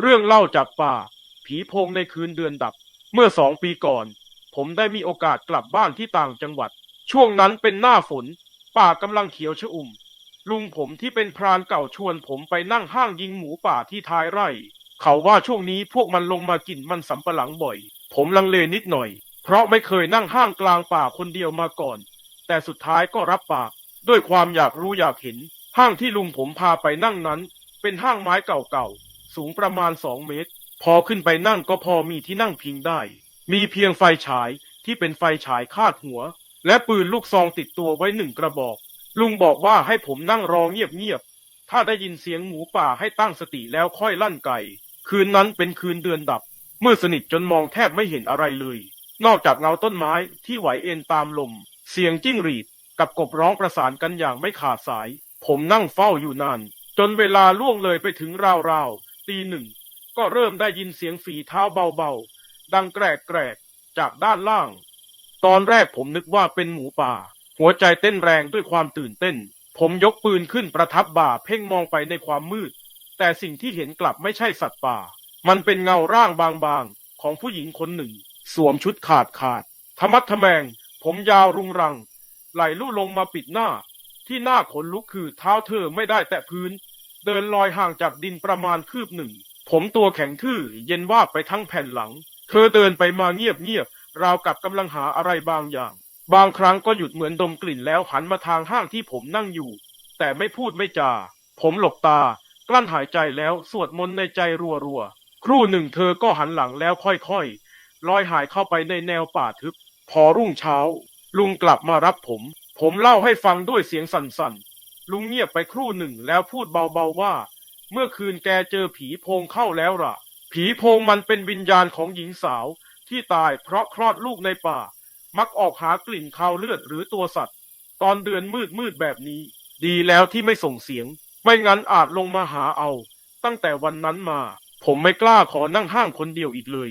เรื่องเล่าจากป่า ผีโพงในคืนเดือนดับ เมื่อสองปีก่อน ผมได้มีโอกาสกลับบ้านที่ต่างจังหวัด ช่วงนั้นเป็นหน้าฝน ป่ากำลังเขียวชอุ่ม ลุงผมที่เป็นพรานเก่าชวนผมไปนั่งห้างยิงหมูป่าที่ท้ายไร่ เขาว่าช่วงนี้พวกมันลงมากินมันสำปะหลังบ่อย ผมลังเลนิดหน่อย เพราะไม่เคยนั่งห้างกลางป่าคนเดียวมาก่อน แต่สุดท้ายก็รับปาก ด้วยความอยากรู้อยากเห็น ห้างที่ลุงผมพาไปนั่งนั้น เป็นห้างไม้เก่าๆ สูงประมาณสองเมตร พอขึ้นไปนั่งก็พอมีที่นั่งพิงได้ มีเพียงไฟฉายที่เป็นไฟฉายคาดหัว และปืนลูกซองติดตัวไว้หนึ่งกระบอก ลุงบอกว่าให้ผมนั่งรอเงียบๆ ถ้าได้ยินเสียงหมูป่าให้ตั้งสติแล้วค่อยลั่นไก่คืนนั้นเป็นคืนเดือนดับ มืดสนิทจนมองแทบไม่เห็นอะไรเลย นอกจากเงาต้นไม้ที่ไหวเอ็นตามลม เสียงจิ้งหรีดกับกบร้องประสานกันอย่างไม่ขาดสาย ผมนั่งเฝ้าอยู่นาน จนเวลาล่วงเลยไปถึงราวๆ ตีหนึ่ง ก็เริ่มได้ยินเสียงฝีเท้าเบาๆ ดังแกรกแกรกๆจากด้านล่าง ตอนแรกผมนึกว่าเป็นหมูป่า หัวใจเต้นแรงด้วยความตื่นเต้น ผมยกปืนขึ้นประทับบ่าเพ่งมองไปในความมืด แต่สิ่งที่เห็นกลับไม่ใช่สัตว์ป่า มันเป็นเงาร่างบางๆ ของผู้หญิงคนหนึ่ง สวมชุดขาดขาดทะมัดทะแมง ผมยาวรุงรัง ไหลลู่ลงมาปิดหน้า ที่หน้าขนลุกคือเท้าเธอไม่ได้แตะพื้น เดินลอยห่างจากดินประมาณคืบหนึ่ง ผมตัวแข็งทื่อเย็นวาบไปทั้งแผ่นหลัง เธอเดินไปมาเงียบๆราวกับกำลังหาอะไรบางอย่าง บางครั้งก็หยุดเหมือนดมกลิ่นแล้วหันมาทางห้างที่ผมนั่งอยู่ แต่ไม่พูดไม่จา ผมหลบตา กลั้นหายใจแล้วสวดมนต์ในใจรัวๆครู่หนึ่งเธอก็หันหลังแล้วค่อยๆลอยหายเข้าไปในแนวป่าทึบ พอรุ่งเช้า ลุงกลับมารับผม ผมเล่าให้ฟังด้วยเสียงสั่นๆ ลุงเงียบไปครู่หนึ่งแล้วพูดเบาๆว่า เมื่อคืนแกเจอผีโพงเข้าแล้วล่ะ ผีโพงมันเป็นวิญญาณของหญิงสาวที่ตายเพราะคลอดลูกในป่า มักออกหากลิ่นคาวเลือดหรือตัวสัตว์ ตอนเดือนมืดมืดๆแบบนี้ ดีแล้วที่ไม่ส่งเสียง ไม่งั้นอาจลงมาหาเอา ตั้งแต่วันนั้นมา ผมไม่กล้าขอนั่งห้างคนเดียวอีกเลย